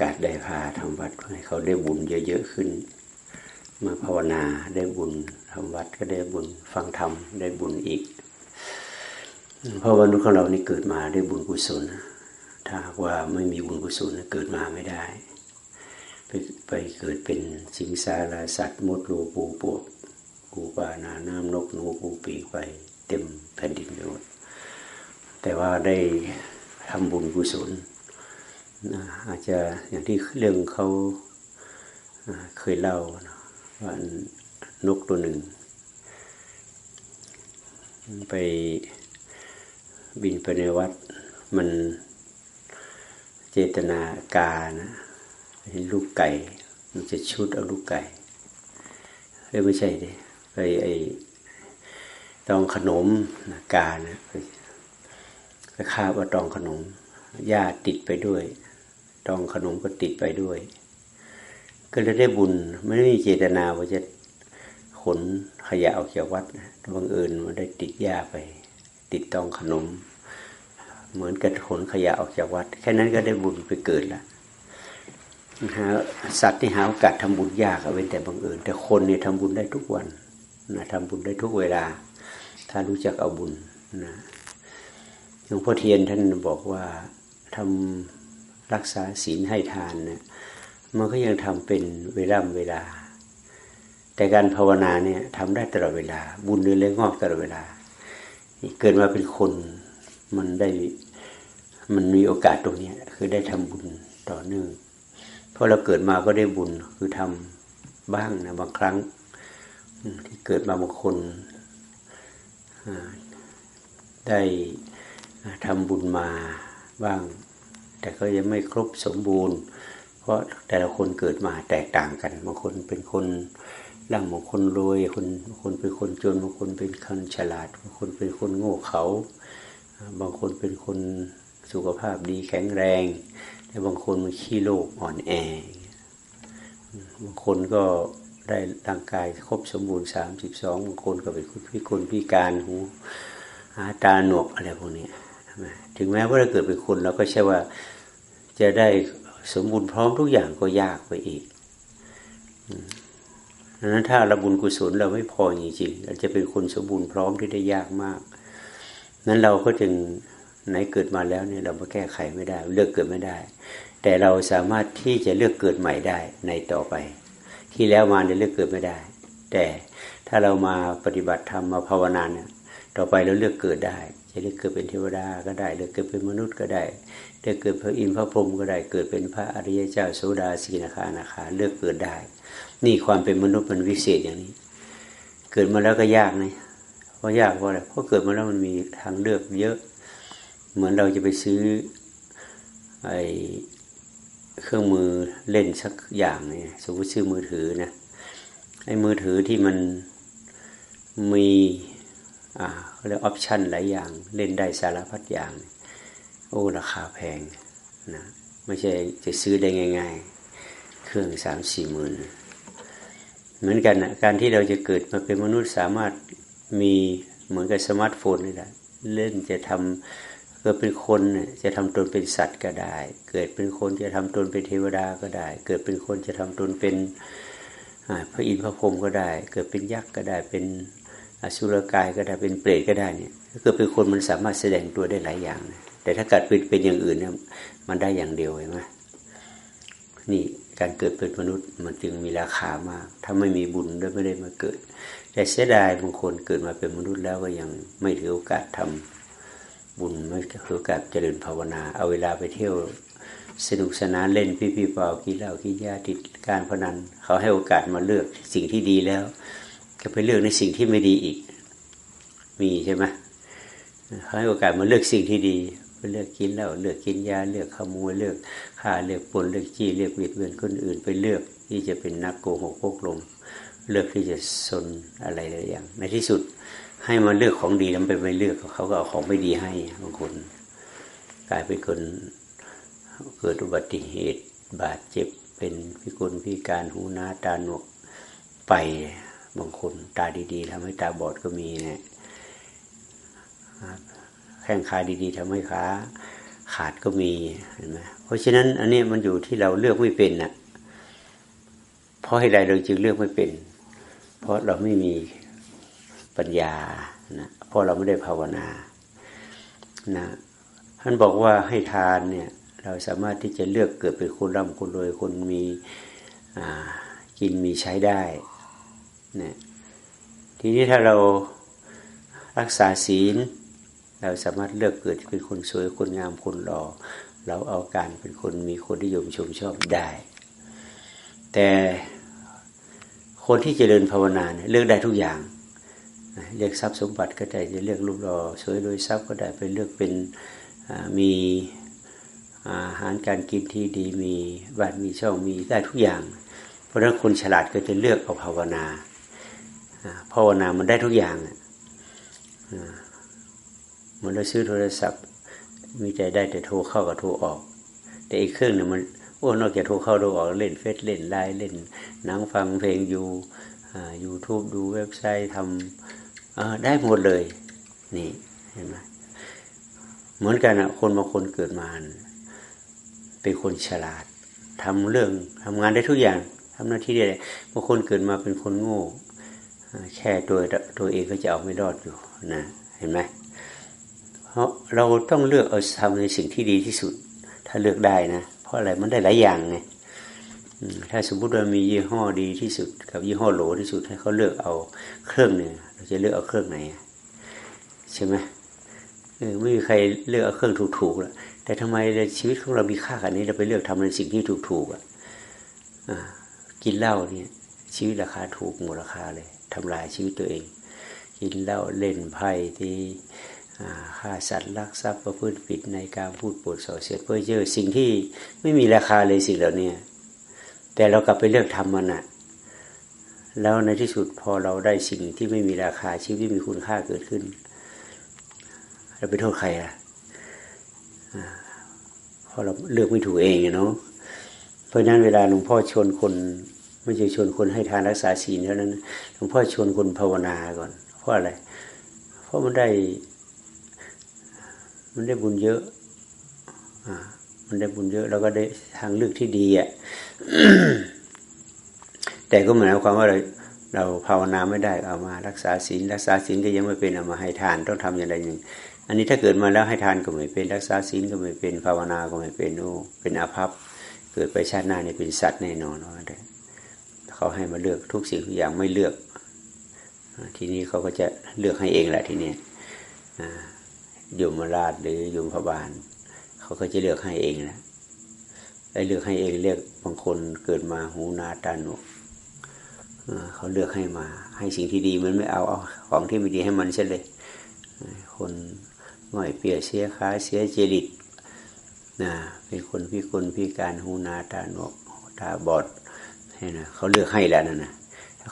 อกาสได้พาทำวัดให้เขาได้บุญเยอะๆขึ้น มาภาวนาได้บุญทำวัดก็ได้บุญฟังธรรมได้บุญอีก เพราะวันนุษย์ของเรานี่เกิดมาได้บุญกุศล ถ้าว่าไม่มีบุญกุศลเกิดมาไม่ได้ ไปไปเกิดเป็นสิงสาราสัตว์มดรูปูปวกปูปานาน้ำนกนูปูปีไปเต็มแผ่นดินไปหมดแต่ว่าได้ทำบุญกุศล อาจจะอย่างที่เรื่องเขาเคยเล่าว่านกตัวหนึ่ง ไปบินไปในวัด มันเจตนากานะเห็นลูกไก่ มันจะชุดเอาลูกไก่เอ้ไม่ใช่ดิไปไอ้ตองขนมกานะไปคาบว่าตองขนมหญ้าติดไปด้วย ตองขนมก็ติดไปด้วย ก็เลยได้บุญไม่ได้มีเจตนาว่าจะขนขยะออกจากวัดบังเอิญมันได้ติดหญ้าไป ติดตองขนม เหมือนกับขนขยะออกจากวัด แค่นั้นก็ได้บุญไปเกิดละหาสัตว์ที่หาโอกาสทำบุญยากเอาเป็นแต่บังเอิญ แต่คนเนี่ยทำบุญได้ทุกวันนะทำบุญได้ทุกเวลา ถ้ารู้จักเอาบุญนะหลวงพ่อเทียนท่านบอกว่าทำ รักษาศีลให้ทานเนี่ยมันก็ยังทำเป็นเวลาเวลา แต่การภาวนาเนี่ยทำได้ตลอดเวลา บุญเรือยงอกตลอดเวลา เกิดมาเป็นคนมันได้มันมีโอกาสตรงนี้คือได้ทำบุญต่อเนื่องเพราะเราเกิดมาก็ได้บุญคือทำบ้างนะบางครั้ง ที่เกิดมาบางคนได้ทำบุญมาบ้าง แต่ก็ยังไม่ครบสมบูรณ์ เพราะแต่ละคนเกิดมาแตกต่างกันบางคนเป็นคนร่ำบางคนรวยคนบางคนเป็นคนจนบางคนเป็นคนฉลาดบางคนเป็นคนโง่เขา บางคนเป็นคนสุขภาพดีแข็งแรง แต่บางคนมันขี้โรคอ่อนแอบางคนก็ได้ร่างกายครบสมบูรณ์สามสิบสองบางคนก็เป็นพิคนพิการหูหาตาหนวกอะไรพวกนี้ ถึงแม้ว่าเราเกิดเป็นคนเราก็ใช่ว่าจะได้สมบูรณ์พร้อมทุกอย่างก็ยากไปอีกดังนั้นถ้าเราบุญกุศลเราไม่พอจริงๆเราจะเป็นคนสมบูรณ์พร้อมที่ได้ยากมาก นั้นเราก็จึงไหนเกิดมาแล้วเนี่ยเราไม่แก้ไขไม่ได้ เลือกเกิดไม่ได้ แต่เราสามารถที่จะเลือกเกิดใหม่ได้ในต่อไป ที่แล้วมาเนี่ยเลือกเกิดไม่ได้ แต่ถ้าเรามาปฏิบัติธรรมมาภาวนาเนี่ยต่อไปเราเลือกเกิดได้ จะเลือกเกิดเป็นเทวดาก็ได้เลือกเกิดเป็นมนุษย์ก็ได้เลือกเกิดพระอินทร์พระพรหมก็ได้เกิดเป็นพระอริยเจ้าโสดาสีนาคานาคาเลือกเกิดได้ นี่ความเป็นมนุษย์มันวิเศษอย่างนี้ เกิดมาแล้วก็ยากนะเพราะยากเพราะอะไรเพราะเกิดมาแล้วมันมีทางเลือกเยอะ เหมือนเราจะไปซื้อไอเครื่องมือเล่นสักอย่างเนี่ยสมมติซื้อมือถือนะไอ้มือถือที่มันมี เรียกออปชันหลายอย่าง เล่นได้สารพัดอย่าง โอ้ราคาแพงนะไม่ใช่จะซื้อได้ง่าย ๆ เครื่องสามสี่หมื่นเหมือนกันนะการที่เราจะเกิดมาเป็นมนุษย์สามารถมีเหมือนกับสมาร์ทโฟนนี่แหละเล่นจะทำเกิดเป็นคนจะทำตนเป็นสัตว์ก็ได้ เกิดเป็นคนจะทำตนเป็นเทวดาก็ได้ เกิดเป็นคนจะทำตนเป็นพระอินทร์พระพรหมก็ได้ เกิดเป็นยักษ์ก็ได้เป็น อสุรกายก็ได้เป็นเปรตก็ได้เนี่ยถ้าเกิดเป็นคนมันสามารถแสดงตัวได้หลายอย่างนะแต่ถ้าเกิดเป็นเป็นอย่างอื่นเนี่ยมันได้อย่างเดียวเห็นไหมนี่การเกิดเป็นมนุษย์มันจึงมีราคามาก ถ้าไม่มีบุญด้วยไม่ได้มาเกิด แต่เสียดายบางคนเกิดมาเป็นมนุษย์แล้วก็ยังไม่ถือโอกาสทำบุญไม่ถือโอกาสเจริญภาวนา เอาเวลาไปเที่ยวสนุกสนานเล่นพี่พี่เปล่ากินเหล้ากินยาติดการพนัน เขาให้โอกาสมาเลือกสิ่งที่ดีแล้ว ก็ไปเลือกในสิ่งที่ไม่ดีอีก มีใช่ไหมเขาให้โอกาสมาเลือกสิ่งที่ดีไปเลือกกินเหล้าเลือกกินยาเลือกขโมยเลือกฆ่าเลือกปนเลือกจี้เลือกวิดเวียนคนอื่น ไปเลือกที่จะเป็นนักโกหกพกลงเลือกที่จะสนอะไรหลายอย่าง ในที่สุดให้มาเลือกของดีแล้วไปไม่เลือกเขาก็เอาของไม่ดีให้บางคนกลายเป็นคนเกิดอุบัติเหตุบาดเจ็บเป็นพิกลพิการหูหน้าตาหนวกไป บางคนตาดีๆทำให้ตาบอดก็มีเนะี่ยแข้งขาดีๆทำให้ขาขาดก็มีเห็นไหมเพราะฉะนั้น อันนี้มันอยู่ที่เราเลือกไม่เป็นนะ่ะเพราะให้ใดเราจึงเลือกไม่เป็น เพราะเราไม่มีปัญญานะเพราะเราไม่ได้ภาวนานะท่านบอกว่าให้ทานเนี่ย เราสามารถที่จะเลือกเกิดเป็นคนร่ำคนรวยคนมีกินมีใช้ได้ นะทีนี้ถ้าเรารักษาศีล เราสามารถเลือกเกิดเป็นคนสวยคนงามคนหล่อเราเอาการเป็นคนมีคนที่ยมชมชอบได้ แต่คนที่เจริญภาวนาเนี่ยเลือกได้ทุกอย่างเลือกทรัพย์สมบัติก็ได้จะเลือกรูปหล่อสวยโดยทรัพย์ก็ได้ไปเลือกเป็นมีอาหารการกินที่ดีมีบ้านมีช่องมีได้ทุกอย่าง เพราะฉะนั้นคนฉลาดก็จะเลือกเอาภาวนา ภาวนามันได้ทุกอย่างเหมือนเราซื้อโทรศัพท์ มีใจได้แต่โทรเข้ากับโทรออก แต่อีกเครื่องเนี่ยมันโอ้นอกจากโทรเข้าโทรออกเล่นเฟซเล่นไลน์เล่นหนังฟังเพลงอยู่ยูทูบดูเว็บไซต์ทำได้หมดเลย นี่เห็นไหมเหมือนกันอะคนบางคนเกิดมาเป็นคนฉลาดทำเรื่องทำงานได้ทุกอย่างทำหน้าที่ได้บางคนเกิดมาเป็นคนโง่ แค่ตัวตัวเองก็จะเอาไม่รอดอยู่นะเห็นไหมเพราะเราต้องเลือกเอาทำในสิ่งที่ดีที่สุด ถ้าเลือกได้นะ เพราะอะไรมันได้หลายอย่างไงถ้าสมมติว่ามียี่ห้อดีที่สุด กับยี่ห้อโหลที่สุดให้เขาเลือกเอาเครื่องหนึ่งเราจะเลือกเอาเครื่องไหนใช่ไหมไม่มีใครเลือกเอาเครื่องถูกๆแล้วแต่ทำไมชีวิตของเรามีค่าขนาดนี้เราไปเลือกทำในสิ่งที่ถูกๆอะกินเหล้าเนี่ยชีวิตราคาถูกหมดราคาเลย ทำลายชีวิตตัวเอง กินเหล้าเล่นไพ่ที่ฆ่าสัตว์ลักทรัพย์ประพฤติผิดในการพูดปดส่อเสียดเพื่อเจอสิ่งที่ไม่มีราคาเลยสิ่งเหล่านี้แต่เรากลับไปเลือกทำมันอะแล้วในที่สุดพอเราได้สิ่งที่ไม่มีราคาชีวิตที่มีคุณค่าเกิดขึ้นเราไปโทษใครอะเพราะเราเลือกไม่ถูกเองเนาะเพราะนั้นเวลาหลวงพ่อชวนคน ไม่ใช่ชวนคนให้ทานรักษาศีลเท่านั้นหลวงพ่อชวนคนภาวนาก่อน เพราะอะไร เพราะมันได้ มันได้บุญเยอะอ่ามันได้บุญเยอะ แล้วก็ได้ทางเลือกที่ดีอะแต่ก็หมายความว่าเราเราภาวนาไม่ได้เอามารักษาศีลรักษาศีลก็ยังไม่เป็นเอามาให้ทานต้องทำอย่างไรอย่างอันนี้ถ้าเกิดมาแล้วให้ทานก็ไม่เป็น รักษาศีลก็ไม่เป็นภาวนาก็ไม่เป็นโอ้เป็นอาภัพเกิดไปชาติหน้านี่เป็นสัตว์แน่นอนว่าได้ เขาให้มาเลือกทุกสิ่งทุกอย่างไม่เลือก ทีนี้เขาก็จะเลือกให้เองแหละทีนี้ยมราชหรือยมพบาลเขาก็จะเลือกให้เองนะไอ้เลือกให้เองเรียกบางคนเกิดมาหูนาตาหนวกเขาเลือกให้มา ให้สิ่งที่ดีมันไม่เอาเอาของที่ไม่ดีให้มันเช่นเลย คนง่อยเปียเสียขาเสียเจริตนะเป็นคนพิกลพิการหูนาตาหนวกตาบอด นะเขาเลือกให้แล้วนะนะ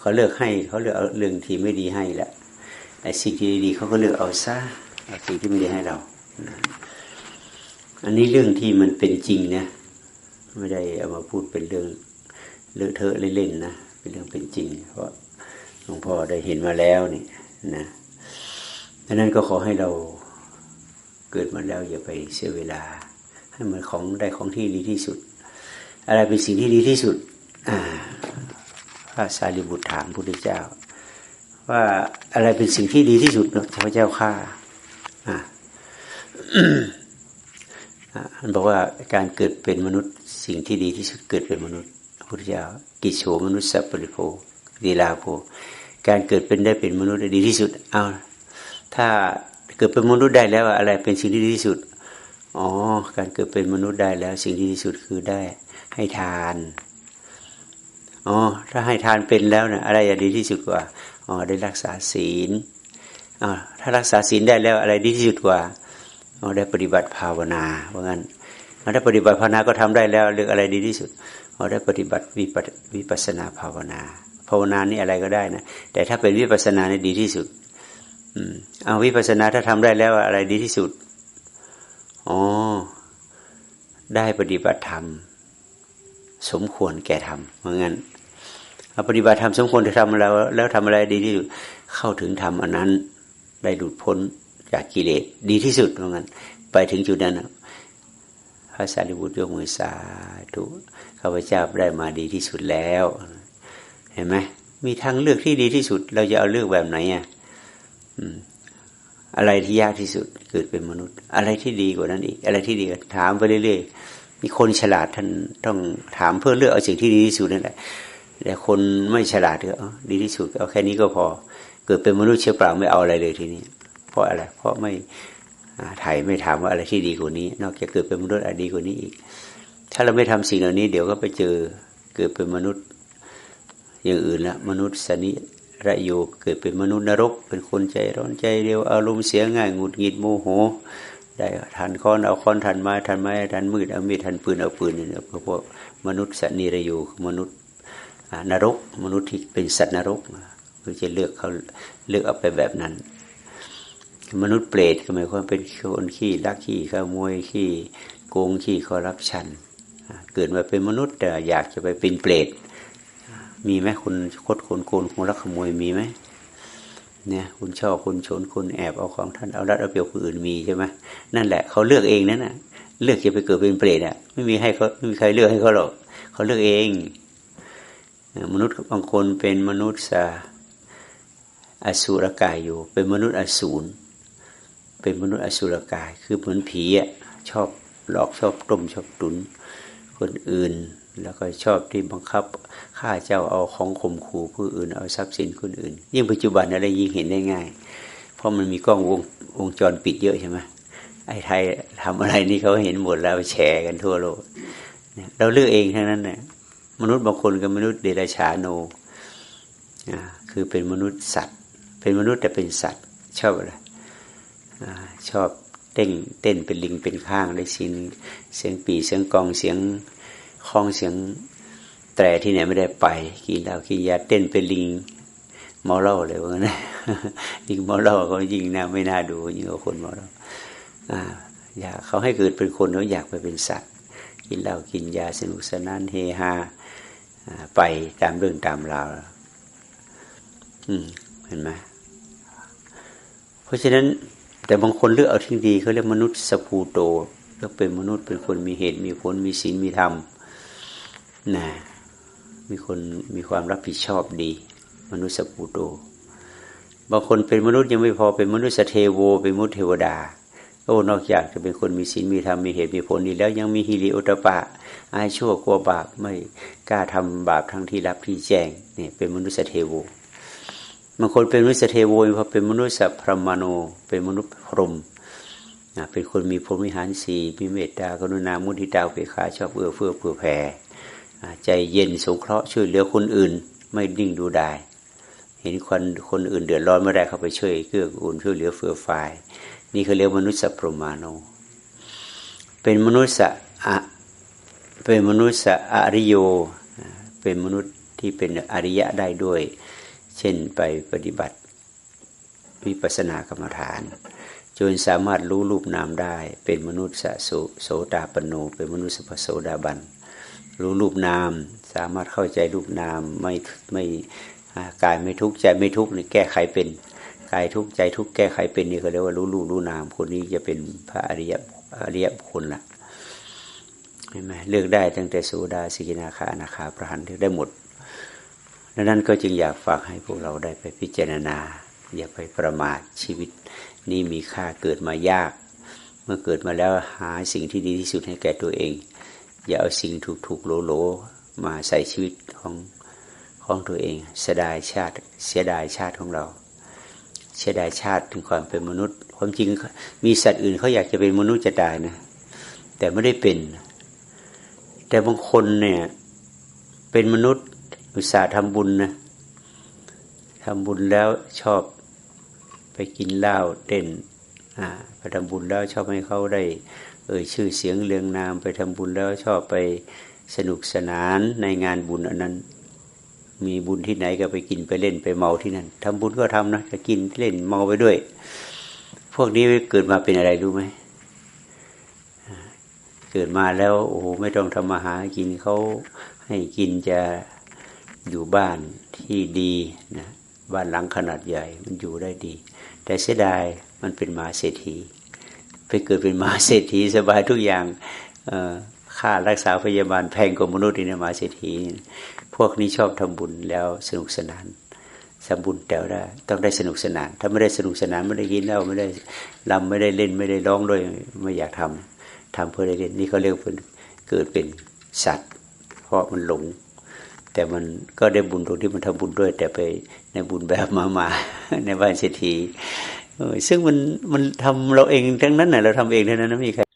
เขาเลือกให้เขาเลือกเอาเรื่องที่ไม่ดีให้แหละไอ้สิ่งที่ดีเขาก็เลือกเอาซะเอาสิ่งที่ไม่ดีให้เราอันนี้เรื่องที่มันเป็นจริงนะไม่ได้เอามาพูดเป็นเรื่องเลอะเทอะเล่นๆนะเป็นเรื่องเป็นจริง เพราะหลวงพ่อได้เห็นมาแล้วนี่นะดังนั้นก็ขอให้เราเกิดมาแล้วอย่าไปเสียเวลา ให้มันของได้ของที่ดีที่สุด อะไรเป็นสิ่งที่ดีที่สุด พระสารีบุตรถามพระพุทธเจ้า ว่าอะไรเป็นสิ่งที่ดีที่สุดพระเจ้าข้าอันบอกว่าการเกิดเป็นมนุษย์สิ่งที่ดีที่สุดเกิดเป็นมนุษย์พุทธเจ้ากิโฉมนุษย์สัพปริโภดีลาโภการเกิดเป็นได้เป็นมนุษย์ดีที่สุด เอาถ้าเกิดเป็นมนุษย์ได้แล้วอะไรเป็นสิ่งที่ดีที่สุด อ๋อ การเกิดเป็นมนุษย์ได้แล้ว สิ่งที่ดีที่สุดคือได้ให้ทาน อ๋อถ้าให้ทานเป็นแล้วนะอะไรจะดีที่สุดกว่าอ๋อได้รักษาศีลอ๋อถ้ารักษาศีลได้แล้วอะไรดีที่สุดกว่าอ๋อได้ปฏิบัติภาวนาเพราะงั้นถ้าปฏิบัติภาวนาก็ทำได้แล้วเรื่องอะไรดีที่สุดอ๋อได้ปฏิบัติวิปัสนาภาวนา ภาวนานี่อะไรก็ได้นะแต่ถ้าเป็นวิปัสนาเนี่ยดีที่สุดอืมเอาวิปัสนาถ้าทำได้แล้วอะไรดีที่สุดอ๋อได้ปฏิบัติธรรมสมควรแก่ธรรมเพราะงั้น ปฏิบัติธรรมสมควรจะทำแล้วแล้วทำอะไรดีที่สุดเข้าถึงธรรมอันนั้นได้หลุดพ้นจากกิเลสดีที่สุดเพราะงั้นไปถึงจุดนั้นพระสารีบุตรยกมือสาธุข้าพเจ้าได้มาดีที่สุดแล้ว เห็นไหมมีทางเลือกที่ดีที่สุด เราจะเอาเลือกแบบไหนอะอะไรที่ยากที่สุดเกิดเป็นมนุษย์ อะไรที่ดีกว่านั้นอีก อะไรที่ดีถามไปเรื่อยๆมีคนฉลาดท่านต้องถามเพื่อเลือกเอาสิ่งที่ดีที่สุดนั่นแหละ แต่คนไม่ฉลาดก็ดีที่สุดเอาแค่นี้ก็พอ เกิดเป็นมนุษย์เชื้อเปล่าไม่เอาอะไรเลยทีนี้ เพราะอะไร เพราะไม่ไทยไม่ถามว่าอะไรที่ดีกว่านี้ นอกจากเกิดเป็นมนุษย์อะไรดีกว่านี้อีก ถ้าเราไม่ทำสิ่งเหล่านี้ เดี๋ยวก็ไปเจอเกิดเป็นมนุษย์อย่างอื่นละมนุษย์สนิระโยเกิดเป็นมนุษย์นรก เป็นคนใจร้อนใจเร็วอารมณ์เสียง่ายหงุดหงิดโมโห ได้ทันค้อนเอาค้อนทันไม้ทันไม้ทันมืดเอามีดทันปืนเอาปืนเนี่ยพวกมนุษย์สนิระโยมนุษย์ นรก มนุษย์ที่เป็นสัตว์นรกเพื่อจะเลือกเขาเลือกเอาไปแบบนั้น มนุษย์เปรตก็หมายความเป็นคนขี้ลักขี้ขโมยขี้โกงขี้คอร์รัปชันเกิดมาเป็นมนุษย์แต่อยากจะไปเป็นเปรตมีไหมคุณคดคนโกนคุณรักขโมยมีไหมเนี่ยคุณชอบคุณชนคุณแอบเอาของท่านเอารัดเอาเปรียบคนอื่นมีใช่ไหมนั่นแหละเขาเลือกเองนั่นน่ะเลือกจะไปเกิดเป็นเปรตอะไม่มีให้เขาไม่มีใครเลือกให้เขาหรอกเขาเลือกเอง มนุษย์บางคนเป็นมนุษย์อสุรกายอยู่ เป็นมนุษย์อสูรเป็นมนุษย์อสุรกาย คือเหมือนผีอะชอบหลอกชอบต้มชอบตุนคนอื่น แล้วก็ชอบที่บังคับฆ่าเจ้าเอาของข่มขู่ผู้อื่นเอาทรัพย์สินคนอื่น ยิ่งปัจจุบันอะไรยิ่งเห็นได้ง่าย เพราะมันมีกล้องวงวงจรปิดเยอะใช่ไหมไอ้ไทยทำอะไรนี่เขาเห็นหมดแล้วแชร์กันทั่วโลกเราเลือกเองทั้งนั้นเนี่ย มนุษย์บางคนกับมนุษย์เดรัจฉานโนคือเป็นมนุษย์สัตว์ เป็นมนุษย์แต่เป็นสัตว์ ชอบอะไรชอบเต้นเต้นเป็นลิงเป็นข้างได้เสียงเสียงปีเสียงกองเสียงคล้องเสียงแต่ที่ไหนไม่ได้ไป กินเหล้ากินยาเต้นเป็นลิงเมาเหล้าเลยว่างั้นลิงเมาเหล้าก็ยิ่งน่าไม่น่าดูยิ่งกว่าคนเมาเหล้าอยากเขาให้เกิดเป็นคนเขาอยากไปเป็นสัตว์ กินเหล้ากินยาสนุกสนานเฮฮาไปตามเรื่องตามราวเห็นไหมเพราะฉะนั้น แต่บางคนเลือกเอาที่ดีเขาเรียกมนุษย์สภูโตเลือกเป็นมนุษย์เป็นคนมีเหตุมีผลมีศีลมีธรรมนะมีคนมีความรับผิดชอบดี มนุษย์สปูโตบางคนเป็นมนุษย์ยังไม่พอเป็นมนุษย์เทโวเป็นมนุษย์เทวดา โอ้นอกจากจะเป็นคนมีศีลมีธรรมมีเหตุมีผลดีแล้วยังมีฮิริโอตปะ อายชั่วกลัวบาปไม่กล้าทำบาปทั้งที่รับที่แจ้งเนี่ยเป็นมนุษย์เทโวบางคนเป็นมนุษย์เทโวเพราะเป็นมนุษย์พรหมโน เป็นมนุษย์พรหมเป็นคนมีพรหมิหารสีมีเมตตากรุณามุทิตาเปขาชอบเอื้อเฟื้อเผื่อแผ่ใจเย็นสงเคราะห์ช่วยเหลือคนอื่น ไม่นิ่งดูได้เห็นคนคนอื่นเดือดร้อนไม่ได้เข้าไปช่วยเกื้อกูลช่วยเหลือเฟื่อฟาย นี่เขาเรียกมนุษย์สัพพมาโน เป็นมนุษย์อะเป็นมนุษย์อริโย เป็นมนุษย์ที่เป็นอริยะได้ด้วย เช่นไปปฏิบัติวิปัสสนากรรมฐานจนสามารถรู้รูปนามได้ เป็นมนุษย์สโสตาปโน เป็นมนุษย์สโสดาบัน รู้รูปนาม สามารถเข้าใจรูปนามไม่ไม่กายไม่ทุกข์ใจไม่ทุกข์นี่แก้ไขเป็น กายทุกใจทุกแก้ไขเป็นนี่เขาเรียกว่ารู้รูปรู้นามคนนี้จะเป็นพระอริยอริยคคละเห็นไหมเลือกได้ตั้งแต่สุดาสิกินาคานาคาพระหันเลือกได้หมดดังนั้นก็จึงอยากฝากให้พวกเราได้ไปพิจารณา อย่าไปประมาทชีวิต นี่มีค่าเกิดมายาก เมื่อเกิดมาแล้วหาสิ่งที่ดีที่สุดให้แก่ตัวเอง อย่าเอาสิ่งถูกๆโหลๆมาใส่ชีวิตของของตัวเองเสียดายชาติเสียดายชาติของเรา เสียดายชาติถึงความเป็นมนุษย์ความจริงมีสัตว์อื่นเขาอยากจะเป็นมนุษย์จะตายนะ แต่ไม่ได้เป็น แต่บางคนเนี่ย เป็นมนุษย์อุตส่าห์ทำบุญนะทำบุญแล้วชอบไปกินเหล้าเต้นอ่าไปทำบุญแล้วชอบให้เขาได้ เอ่ยชื่อเสียงเรียงนาม ไปทำบุญแล้วชอบไปสนุกสนานในงานบุญอันนั้น มีบุญที่ไหนก็ไปกินไปเล่นไปเมาที่นั่นทำบุญก็ทำนะจะกินเล่นเมาไปด้วย พวกนี้เกิดมาเป็นอะไรรู้ไหมเกิดมาแล้วโอ้โหไม่ต้องทำมาหากินเขาให้กินจะอยู่บ้านที่ดีนะบ้านหลังขนาดใหญ่มันอยู่ได้ดี แต่เสียดายมันเป็นมาเศรษฐี ไปเกิดเป็นมาเศรษฐีสบายทุกอย่างค่ารักษาพยาบาลแพงกว่ามนุษย์อีกนะมาเศรษฐี พวกนี้ชอบทำบุญแล้วสนุกสนานสมบุญแต่ว่าต้องได้สนุกสนาน ถ้าไม่ได้สนุกสนานไม่ได้กินเหล้าไม่ได้ลำไม่ได้เล่นไม่ได้ร้องด้วยไม่อยากทำทำเพื่อได้เล่นนี่เขาเรียกเป็นเกิดเป็นสัตว์ เพราะมันหลง แต่มันก็ได้บุญตรงที่มันทำบุญด้วย แต่ไปในบุญแบบมามาในบ้านเศรษฐีซึ่งมันมันทำเราเองทั้งนั้นน่ะเราทำเองเท่านั้นไม่มีใคร